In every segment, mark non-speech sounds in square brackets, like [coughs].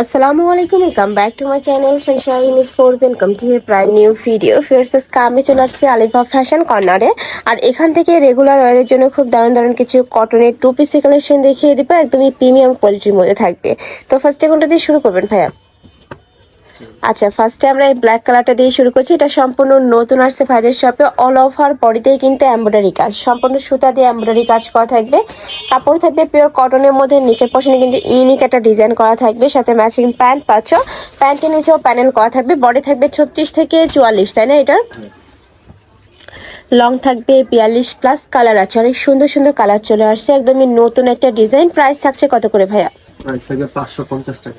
আসসালামু আলাইকুম welcome back to my channel Sunshine four welcome to a প্রায় new video ফিয়ার্সেস কামে চলে আসছে আলিফা ফ্যাশন কর্নারে আর এখান থেকে রেগুলার ওয়ারের জন্য খুব দারুণ দারুণ কিছু কটনের টু পিসি কালেকশন দেখিয়ে দিবে, একদমই প্রিমিয়াম কোয়ালিটির মধ্যে থাকবে। তো ফার্স্টে কোনটা দিয়ে শুরু করবেন ভাইয়া? আচ্ছা ফার্স্টে আমরা এই ব্ল্যাক কালারটা দিয়ে শুরু করছি। এটা সম্পূর্ণ নতুন আসছে ভাইদের শপে অল ওভার বডিতেই কিন্তু এমব্রয়ডারি কাজ। সম্পূর্ণ সুতা দিয়ে এমব্রয়ডারি কাজ করা থাকবে। কাপড় থাকবে পিওর কটনের মধ্যে। নিকের পশনে কিন্তু ইউনিক একটা ডিজাইন করা থাকবে। সাথে ম্যাচিং প্যান্ট পাচ্ছ। প্যান্টের নিচেও প্যানেল করা থাকবে। বডি থাকবে ছত্রিশ থেকে চুয়াল্লিশ, তাই না এটা? লং থাকবে বিয়াল্লিশ প্লাস কালার আছে। অনেক সুন্দর সুন্দর কালার চলে আসছে। একদমই নতুন একটা ডিজাইন প্রাইস থাকছে কত করে ভাইয়া?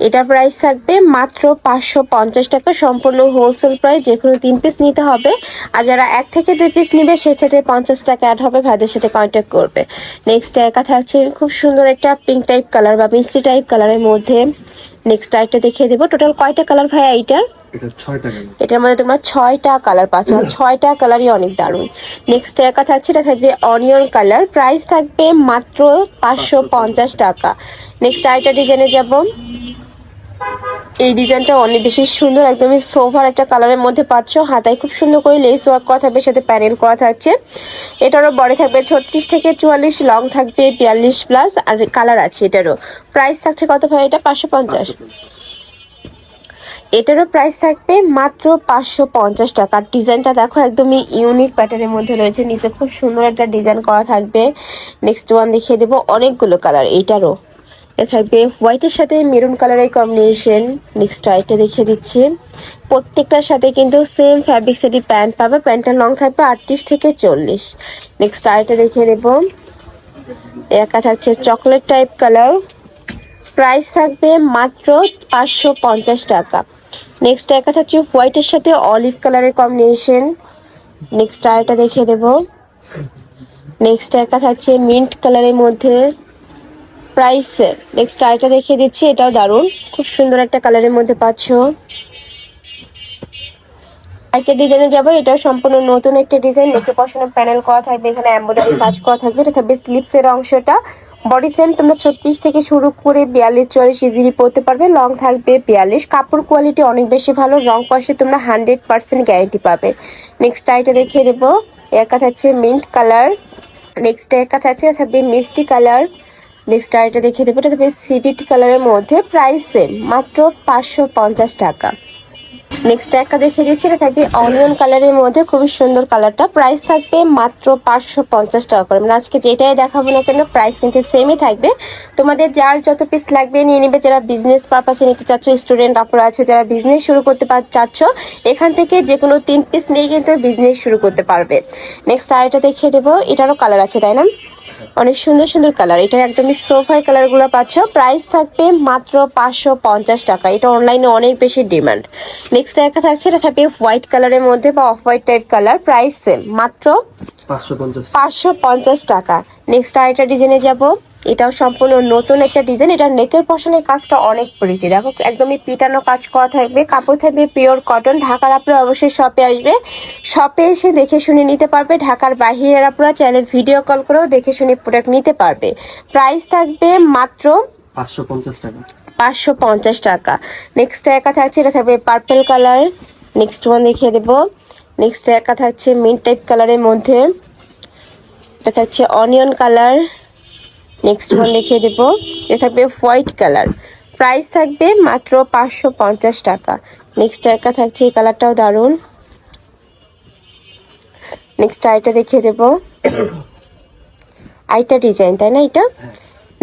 এটার প্রাইস থাকবে মাত্র পাঁচশো পঞ্চাশ টাকা, সম্পূর্ণ হোলসেল প্রাইস যে কোনো তিন পিস নিতে হবে। আর যারা এক থেকে দুই পিস নিবে, সেক্ষেত্রে পঞ্চাশ টাকা অ্যাড হবে, ভাইদের সাথে কন্ট্যাক্ট করবে। নেক্সট একা থাকছে খুব সুন্দর একটা পিঙ্ক টাইপ কালার বা মিষ্টি টাইপ কালারের মধ্যে নেক্সট আরেকটা দেখিয়ে দেবো। টোটাল কয়টা কালার ভাইয়া এইটার? এটা এটার মধ্যে তোমরা ছয়টা কালার পাচ্ছ। ছয়টা কালারই অনেক দারুণ। নেক্সট একা থাকছে এটা থাকবে অনিয়ন কালার প্রাইস থাকবে মাত্র পাঁচশো পঞ্চাশ টাকা। নেক্সট আরেকটা ডিজাইনে যাব। এই ডিজাইনটা অনেক বেশি সুন্দর একদমই সোভার একটা কালারের মধ্যে পাচ্ছ। হাতায় খুব সুন্দর করে লেস ওয়ার্ক করা থাকবে সাথে প্যানেল করা থাকছে। এটারও বড় থাকবে ছত্রিশ থেকে চুয়াল্লিশ লং থাকবে বিয়াল্লিশ প্লাস আর কালার আছে এটারও। প্রাইস থাকছে কত ভাই? এটা পাঁচশো পঞ্চাশ। এটারও প্রাইস থাকবে মাত্র পাঁচশো পঞ্চাশ টাকা। ডিজাইনটা দেখো একদমই ইউনিক প্যাটার্নের মধ্যে রয়েছে। নিচে খুব সুন্দর একটা ডিজাইন করা থাকবে। নেক্সট ওয়ান দেখিয়ে দেবো অনেকগুলো কালার এইটারও এটা থাকবে হোয়াইটের সাথে মেরুন কালারের কম্বিনেশন নেক্সট আইটা দেখিয়ে দিচ্ছি। প্রত্যেকটার সাথে কিন্তু সেম ফ্যাব্রিক সেটি প্যান্ট পাবে। প্যান্টের লং থাকবে আটত্রিশ থেকে চল্লিশ। নেক্সট আইটা দেখিয়ে দেবো। একা থাকছে চকলেট টাইপ কালার প্রাইস থাকবে মাত্র পাঁচশো পঞ্চাশ টাকা। নেক্সট একটা হচ্ছে হোয়াইটের সাথে অলিভ কালারের কম্বিনেশন নেক্সট আরেকটা দেখিয়ে দেব। নেক্সট একটা থাকছে মিন্ট কালারের মধ্যে প্রাইসের নেক্সট আরেকটা দেখিয়ে দিচ্ছি, এটাও দারুণ খুব সুন্দর একটা কালারের মধ্যে পাচ্ছ। একটা ডিজাইনে যাব, এটা সম্পূর্ণ নতুন একটা ডিজাইন, নেকে পশনের প্যানেল করা থাকবে, এখানে এমব্রয়ডারি কাজ করা থাকবে, এটা থাকবে স্লিপসের অংশটা। বডি সেম তোমরা ছত্রিশ থেকে শুরু করে বিয়াল্লিশ, চল্লিশ ইজিলি পরতে পারবে লং থাকবে বিয়াল্লিশ। কাপড় কোয়ালিটি অনেক বেশি ভালো, রং কষে তোমরা হান্ড্রেড পার্সেন্ট গ্যারেন্টি পাবে। নেক্সট আইটা দেখিয়ে দেবো এর কাছে আছে মিন্ট কালার নেক্সট এর কাছে আছে থাকবে মিষ্টি কালার নেক্সট আইটা দেখিয়ে দেবো, এটা থাকবে সিভিট কালারের মধ্যে প্রাইস সেম মাত্র পাঁচশো পঞ্চাশ টাকা। নেক্সট একটা দেখিয়ে দিচ্ছি, এটা থাকবে অনিয়ন কালারের মধ্যে, খুবই সুন্দর কালারটা প্রাইস থাকবে মাত্র পাঁচশো পঞ্চাশ টাকা করে। মানে আজকে যেটাই দেখাবো না কেন প্রাইস কিন্তু সেমই থাকবে। তোমাদের যার যত পিস লাগবে নিয়ে নেবে, যারা বিজনেস পারপাসে নিতে চাচ্ছ স্টুডেন্ট আপনারা আছে, যারা বিজনেস শুরু করতে পার চাচ্ছ, এখান থেকে যে কোনো তিন পিস নিয়ে কিন্তু বিজনেস শুরু করতে পারবে। নেক্সট আরেকটা দেখিয়ে দেবো, এটারও কালার আছে, তাই না? অনেক সুন্দর সুন্দর কালার। এটার একদমই সোফার কালারগুলো পাচ্ছ। প্রাইস থাকবে মাত্র পাঁচশো পঞ্চাশ টাকা। এটা অনলাইনে অনেক বেশি ডিমান্ড। নেক্সট একটা থাকছে এটা থাকবে হোয়াইট কালারের মধ্যে বা off white type colour. Price same মাত্র পাঁচশো পঞ্চাশ। টাকা। নেক্সট আরেকটা ডিজাইনে যাব। এটাও সম্পূর্ণ নতুন একটা ডিজাইন এটা নেকের পশনের কাজটা অনেক প্রিটি দেখো একদমই পিটানো কাজ করা থাকবে। কাপড় থাকবে পিওর কটন ঢাকার আপনারা অবশ্যই শপে আসবে। শপে এসে দেখে শুনে নিতে পারবে। ঢাকার বাহিরের আপনারা চাইলে ভিডিও কল করেও দেখে শুনে প্রোডাক্ট নিতে পারবে। প্রাইস থাকবে মাত্র পাঁচশো পঞ্চাশ টাকা। পাঁচশো পঞ্চাশ টাকা। নেক্সট একা থাকছে এটা থাকবে পার্পল কালার নেক্সট ওয়ান দেখিয়ে দেবো। নেক্সট একা থাকছে মিন্ট টাইপ কালারের মধ্যে। এটা থাকছে অনিয়ন কালার নেক্সট ওয়ান দেখিয়ে দেব। এটা থাকবে হোয়াইট কালার প্রাইস থাকবে মাত্র পাঁচশো পঞ্চাশ টাকা। নেক্সট একটা থাকছে, এই কালারটাও দারুণ। নেক্সট আইটা দেখিয়ে দেব। [coughs] আইটা ডিজাইন তাই না এটা?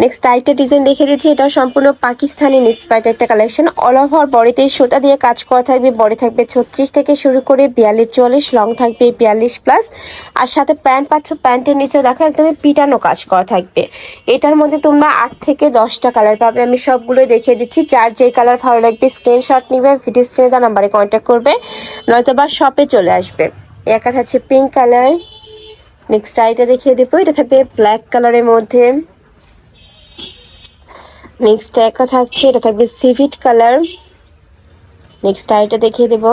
নেক্সট আরেকটা ডিজাইন দেখে দিচ্ছি, এটা সম্পূর্ণ পাকিস্তানি ইন্সপায়ার্ড একটা কালেকশন অল ওভার বডিতে সুতা দিয়ে কাজ করা থাকবে বডি থাকবে ছত্রিশ থেকে শুরু করে বিয়াল্লিশ চল্লিশ লং থাকবে বিয়াল্লিশ প্লাস আর সাথে প্যান্ট পাচ্ছ প্যান্টের নিচেও দেখো একদমই পিটানো কাজ করা থাকবে। এটার মধ্যে তোমরা আট থেকে দশটা কালার পাবে। আমি সবগুলোই দেখিয়ে দিচ্ছি। যার যেই কালার ভালো লাগবে স্ক্রিনশট নিবে ভিডিও স্ক্রিনে দেওয়া নাম্বারে কন্ট্যাক্ট করবে নয়তো বা শপে চলে আসবে। একা থাকছে পিঙ্ক কালার নেক্সট আইটা দেখিয়ে দেবো। এটা থাকবে ব্ল্যাক কালারের মধ্যে। নেক্সট একটা থাকছে এটা থাকবে সিভিট কালার নেক্সট আইটা দেখিয়ে দেবো।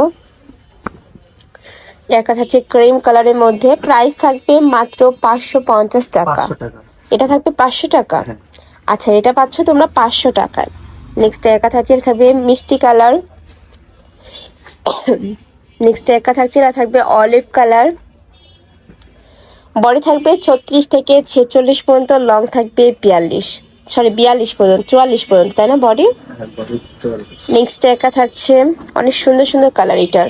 একটা থাকছে ক্রিম কালারের মধ্যে। প্রাইস থাকবে মাত্র পাঁচশো পঞ্চাশ টাকা। এটা থাকবে পাঁচশো টাকা। হ্যাঁ। আচ্ছা এটা পাচ্ছ তোমরা পাঁচশো টাকায়। নেক্সট একা থাকছে এটা থাকবে মিষ্টি কালার নেক্সট একা থাকছে এটা থাকবে অলিভ কালার বডি থাকবে ছত্রিশ থেকে ছেচল্লিশ পর্যন্ত লং থাকবে বিয়াল্লিশ। সরি বিয়াল্লিশ পর্যন্ত চুয়াল্লিশ পর্যন্ত তাই না বডি হ্যাঁ নেক্সট একা থাকছে অনেক সুন্দর সুন্দর কালার এটার।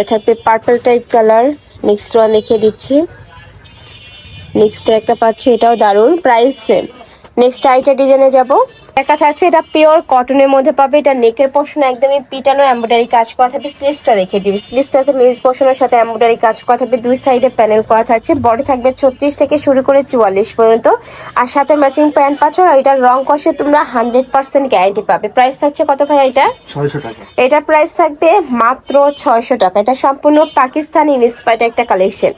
এ থাকবে purple type colour next one দেখে দিচ্ছি। নেক্সট একটা পাচ্ছি এটাও দারুণ প্রাইস সেম নেক্সট আইটা ডিজাইনে যাব। একা থাকছে এটা পিওর কটনের মধ্যে পাবে এটা নেকের পোর্শন একদমই পিটানো এমব্রয়ডারি কাজ করা থাকবে স্লিভসটা রেখে দিবে। স্লিভসটাতে লেস পোর্শনের সাথে এমব্রয়ডারি কাজ করা থাকবে দুই সাইডে প্যানেল করা থাকছে বডি থাকবে ছত্রিশ থেকে শুরু করে চুয়াল্লিশ পর্যন্ত। আর সাথে ম্যাচিং প্যান্ট পাচ্ছ আর এটার রং কষে তোমরা হান্ড্রেড পার্সেন্ট গ্যারান্টি পাবে। প্রাইস থাকছে কত ভাই এটা? ছয়শো টাকা। এটার প্রাইস থাকবে মাত্র ছয়শো টাকা। এটা সম্পূর্ণ পাকিস্তানি ইন্সপায়ার্ড একটা কালেকশন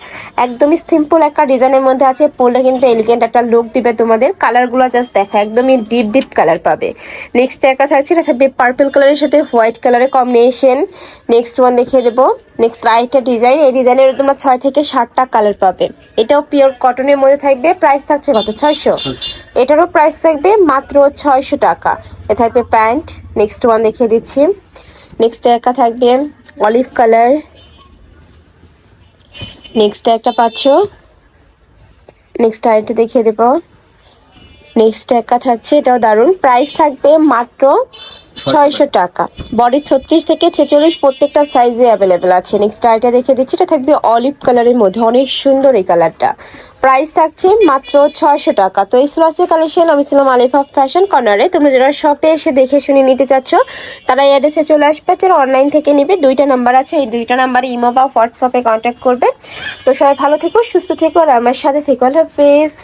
একদমই সিম্পল একটা ডিজাইনের মধ্যে আছে পরলে কিন্তু এলিগেন্ট একটা লুক দিবে তোমাদের। কালারগুলো জাস্ট দেখো একদমই ডিপ ডিপ কালার পাবে। নেক্সট একটা থাকছে এটা থাকবে পার্পল কালারের সাথে হোয়াইট কালারের কম্বিনেশন নেক্সট ওয়ান দেখিয়ে দেবো। নেক্সট আরেকটা ডিজাইন এই ডিজাইনের তোমরা ছয় থেকে সাতটা কালার পাবে। এটাও পিওর কটনের মধ্যে থাকবে প্রাইস থাকছে কত? ছয়শো। এটারও প্রাইস থাকবে মাত্র ছয়শো টাকা। এ থাকবে প্যান্ট। নেক্সট ওয়ান দেখিয়ে দিচ্ছি। নেক্সট একটা থাকবে অলিভ কালার নেক্সট একটা পাচ্ছ। নেক্সট আরেকটা দেখিয়ে দেবো। নেক্সট একটা থাকছে এটাও দারুণ। প্রাইস থাকবে মাত্র ছয়শো টাকা। বডি ছত্রিশ থেকে ছেচল্লিশ প্রত্যেকটা সাইজে অ্যাভেলেবেল আছে। নেক্সট আরেকটা দেখে দিচ্ছি এটা থাকবে অলিভ কালারের মধ্যে। অনেক সুন্দর এই কালারটা প্রাইস থাকছে মাত্র ছয়শো টাকা। তো এই সুরাসের কালেকশন আমি ছিলাম আলিফা ফ্যাশন কর্নারে তোমরা যারা শপে এসে দেখে শুনে নিতে চাচ্ছ তারা এই অ্যাড্রেসে চলে আসবে। যারা অনলাইন থেকে নিবে দুইটা নাম্বার আছে। এই দুইটা নাম্বারে ইমো বা হোয়াটসঅ্যাপে কন্ট্যাক্ট করবে। তো সবাই ভালো থেকো সুস্থ থেকো আর আমার সাথে থেকো। আল্লাহ হাফেজ।